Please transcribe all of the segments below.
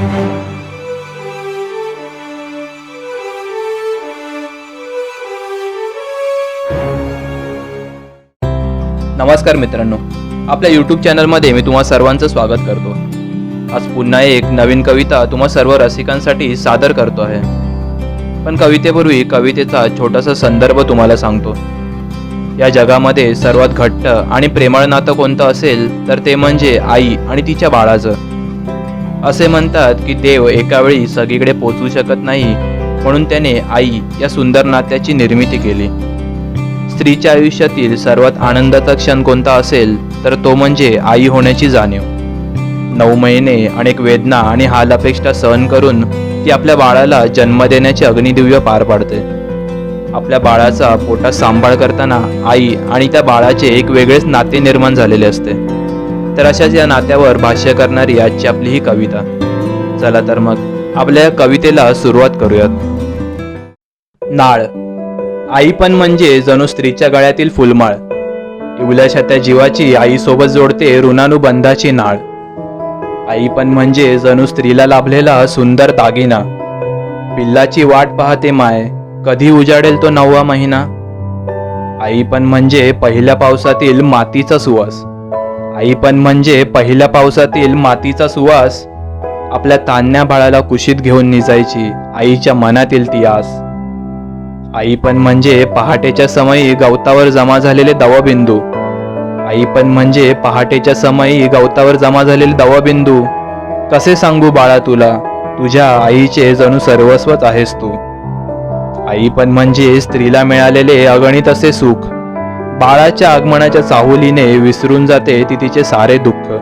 नमस्कार मित्रांनो. आपल्या यूट्यूब चॅनलमध्ये मी तुम्हा सर्वांचं स्वागत करतो. आज पुन्हा एक नवीन कविता तुम्हा सर्व रसिकांसाठी सादर करतो आहे. पण कवितेपूर्वी कवितेचा छोटासा संदर्भ तुम्हाला सांगतो. या जगामध्ये सर्वात घट्ट आणि प्रेमळ नातं कोणतं असेल तर ते म्हणजे आई आणि तिच्या बाळाचं. असे म्हणतात की देव एकावेळी सगळीकडे पोचू शकत नाही म्हणून त्याने आई या सुंदर नात्याची निर्मिती केली. स्त्रीच्या आयुष्यातील सर्वात आनंदाचा क्षण कोणता असेल तर तो म्हणजे आई होण्याची जाणीव. नऊ महिने अनेक वेदना आणि हाल अपेक्षा सहन करून ती आपल्या बाळाला जन्म देण्याचे अग्निदिव्य पार पाडते. आपल्या बाळाचा पोटात सांभाळ करताना आई आणि त्या बाळाचे एक वेगळेच नाते निर्माण झालेले असते. तर अशाच या नात्यावर भाष्य करणारी आजची आपली ही कविता. चला तर मग आपल्या या कवितेला सुरुवात करूयात. नाळ. आई पण म्हणजे जणू स्त्रीच्या गळ्यातील फुलमाळ. इवल्याशा त्या जीवाची आईसोबत जोडते ऋणानुबंधाची नाळ. आई पण म्हणजे जणू स्त्रीला लाभलेला सुंदर दागिना. पिल्लाची वाट पाहते माय कधी उजाडेल तो नववा महिना? आई पण म्हणजे पहिल्या पावसातील मातीचा सुवास. आई पण म्हणजे पहिल्या पावसातील मातीचा सुवास. आपल्या तान्या बाळाला कुशीत घेऊन निजायची आईच्या मनातील ती आस. आई पण म्हणजे पहाटेच्या समयी गवतावर जमा झालेले दवबिंदू. आई पण म्हणजे पहाटेच्या समयी गवतावर जमा झालेले दवबिंदू. कसे सांगू बाळा तुला? तुझ्या आईचे जणू सर्वस्वच आहेस तू. आई पण म्हणजे स्त्रीला मिळालेले अगणित असे सुख. बाळाच्या आगमनाच्या चाहुलीने विसरून जाते ती तिचे सारे दुःख.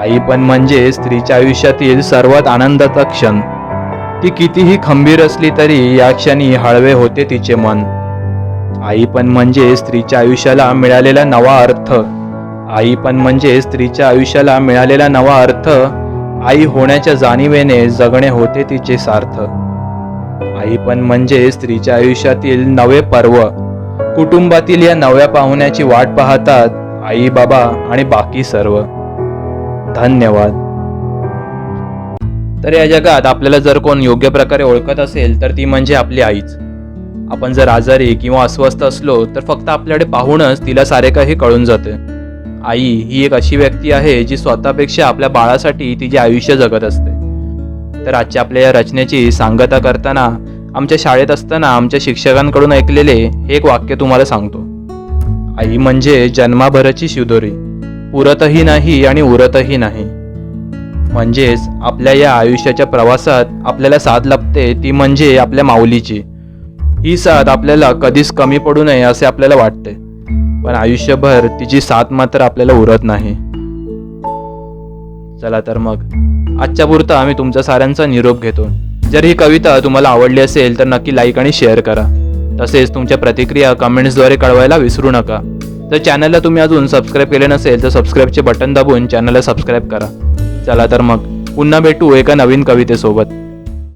आई पण म्हणजे स्त्रीच्या आयुष्यातील सर्वात आनंदाचा क्षण. ती कितीही खंबीर असली तरी या क्षणी हळवे होते तिचे मन. आई पण म्हणजे स्त्रीच्या आयुष्याला मिळालेला नवा अर्थ. आई पण म्हणजे स्त्रीच्या आयुष्याला मिळालेला नवा अर्थ. आई होण्याच्या जाणीवेने जगणे होते तिचे सार्थ. आई पण म्हणजे स्त्रीच्या आयुष्यातील नवे पर्व. कुटुंबातील या नव्या पाहुण्याची वाट पाहतात आई बाबा आणि बाकी सर्व. धन्यवाद. तर या जगात आपल्याला जर कोण योग्य प्रकारे ओळखत असेल तर ती म्हणजे आपली आईच. आपण जर आजारी किंवा अस्वस्थ असलो तर फक्त आपल्याकडे पाहूनच तिला सारे काही कळून जाते. आई ही एक अशी व्यक्ती आहे जी स्वतःपेक्षा आपल्या बाळासाठी तिचे आयुष्य जगत असते. तर आजच्या आपल्या या रचनेची सांगता करताना आमच्या शाळेत असताना आमच्या शिक्षकांकडून ऐकलेले हे एक वाक्य तुम्हाला सांगतो. आई म्हणजे जन्माभराची शिदोरी. उरतही नाही आणि उरतही नाही. म्हणजेच आपल्या या आयुष्याच्या प्रवासात आपल्याला साथ लाभते ती म्हणजे आपल्या माऊलीची. ही साथ आपल्याला कधीच कमी पडू नये असे आपल्याला वाटते. पण आयुष्यभर तिची साथ मात्र आपल्याला उरत नाही. चला तर मग. आजच्या पुरता आम्ही तुमचा साऱ्यांचा निरोप घेतो. जर ही कविता तुम्हाला आवडली असेल तर नक्की लाईक आणि शेअर करा. तसेच तुमच्या प्रतिक्रिया कमेंट्सद्वारे कळवायला विसरू नका. तर चॅनलला तुम्ही अजून सबस्क्राईब केले नसेल तर सबस्क्राईबचे बटन दाबून चॅनलला सबस्क्राईब करा. चला तर मग पुन्हा भेटू एका नवीन कवितेसोबत.